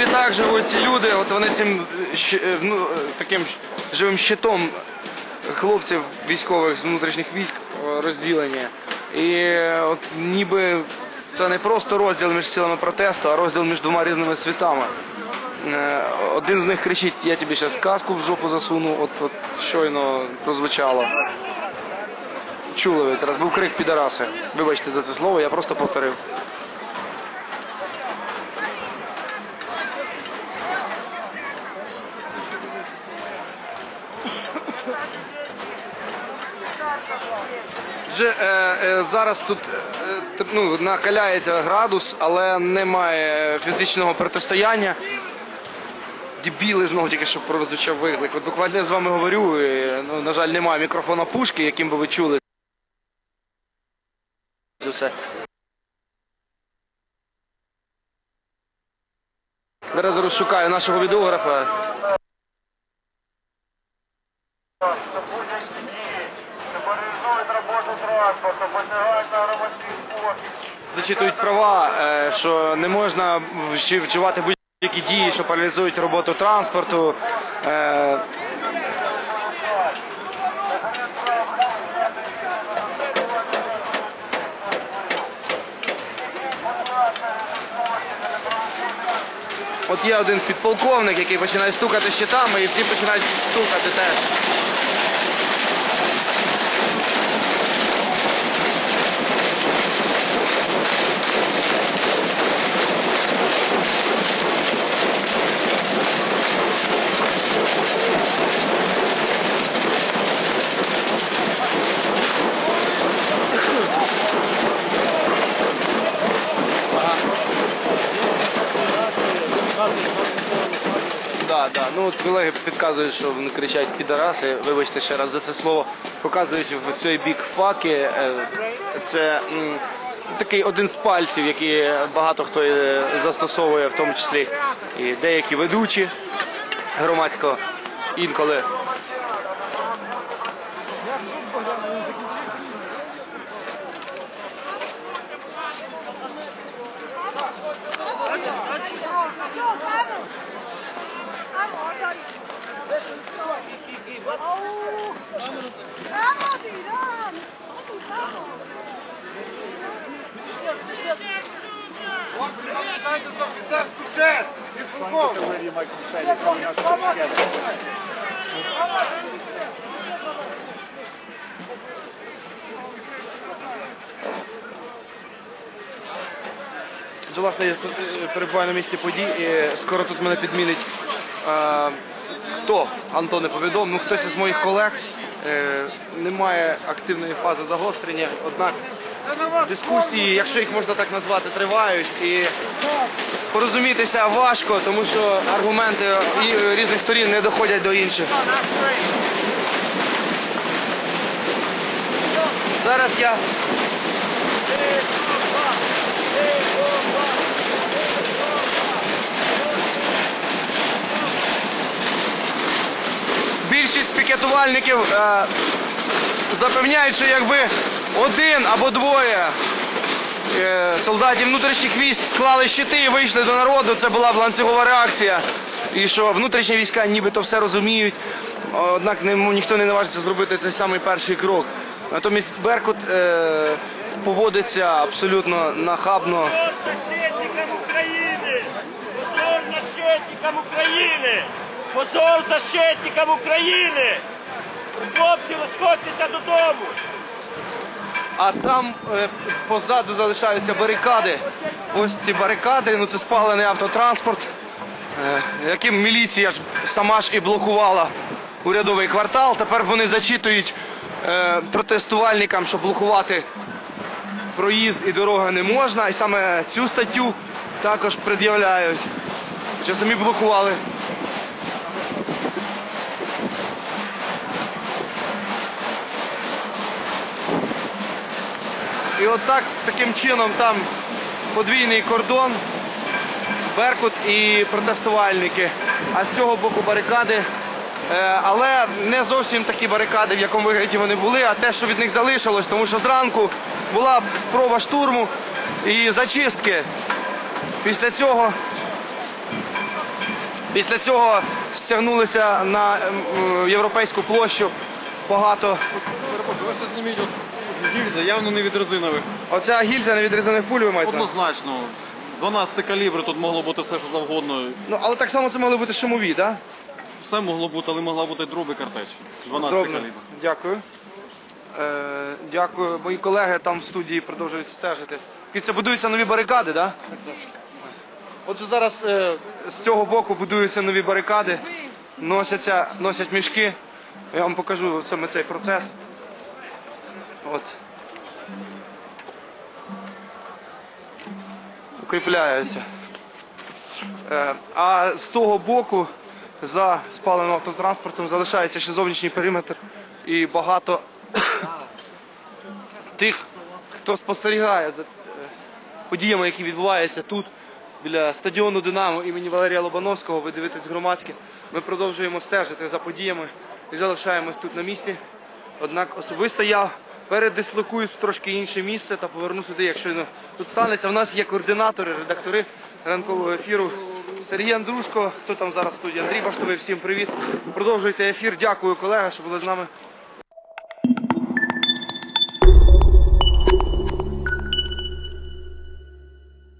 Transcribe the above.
світах живуть люди, от вони цим е, ну, е, таким живим щитом хлопців військових з внутрішніх військ е, розділення. І от ніби це не просто розділ між силами протесту, а розділ між двома різними світами. Один з них кричить, я тобі зараз каску в жопу засуну, от, от щойно прозвучало. Чули зараз, був крик підараси. Вибачте за це слово, я просто повторив. Вже е, е, зараз тут е, ну, накаляється градус, але немає фізичного протистояння. Дебіли знову тільки що прозвучав виклик. От буквально я з вами говорю, і, ну, на жаль, немає мікрофона пушки, яким би ви чули. Зараз зараз шукаю нашого відеографа. Паралізують роботу транспорту, посягають на громадський спокій. зачитують права, е, що не можна вж- вживати будь-які дії, що паралізують роботу транспорту. Е, От є один підполковник, який починає стукати щитами, і всі починають стукати теж. Ну от колеги підказують, що вони кричать підараси. Вибачте ще раз за це слово. Показують в цей бік факи. Е, Це такий один з пальців, який багато хто е, застосовує, в тому числі і деякі ведучі громадського інколи. Честь і полковник. Власне, я е, перебуваю на місці подій, і скоро тут мене підмінить е, хто, Антон не повідомив, ну хтось із моїх колег. Е, немає активної фази загострення, однак дискусії, якщо їх можна так назвати, тривають і порозумітися важко, тому що аргументи і різних сторін не доходять до інших. Зараз я пікетувальників е, запевняють, що якби один або двоє е, солдатів внутрішніх військ склали щити і вийшли до народу, це була б ланцюгова реакція. І що внутрішні війська нібито все розуміють, однак ніхто не наважиться зробити цей самий перший крок. Натомість Беркут е, поводиться абсолютно нахабно. України! Позор защитникам України! Позор защитникам України! Хлопці, розходьтеся додому! А там е, позаду залишаються барикади. Ось ці барикади, ну це спалений автотранспорт, е, яким міліція ж сама ж і блокувала урядовий квартал. Тепер вони зачитують е, протестувальникам, що блокувати проїзд і дорога не можна. І саме цю статтю також пред'являють, що самі блокували. І от так, таким чином там подвійний кордон, Беркут і протестувальники. А з цього боку барикади. Е, але не зовсім такі барикади, в якому вигляді вони були, а те, що від них залишилось, тому що зранку була спроба штурму і зачистки. Після цього Після цього стягнулися на ем, європейську площу багато. Зніміть гільза, явно не від резинових. Оця гільза не відрізаних пуль ви маєте? на увазі? Однозначно. 12 калібр, тут могло бути все, що завгодно. Ну, але так само це могли бути шумові, так? Все могло бути, але могла бути друга картеч. 12 Зроблено. калібр. Дякую. Е, дякую. Мої колеги там в студії продовжують стежити. Це будуються нові барикади, так? Отже, зараз е, з цього боку будуються нові барикади, носяться, носять мішки. Я вам покажу саме цей процес. От. Укріпляються. Е, А з того боку за спаленим автотранспортом залишається ще зовнішній периметр і багато тих, хто спостерігає за е, подіями, які відбуваються тут, біля стадіону Динамо імені Валерія Лобановського. Ви дивитесь громадське. Ми продовжуємо стежити за подіями і залишаємось тут на місці. Однак особисто я передислокуюсь в трошки інше місце та поверну сюди, якщо ну, тут станеться. У нас є координатори, редактори ранкового ефіру. Сергій Андрушко, хто там зараз в студії? Андрій Баштовий, всім привіт. Продовжуйте ефір. Дякую, колега, що були з нами.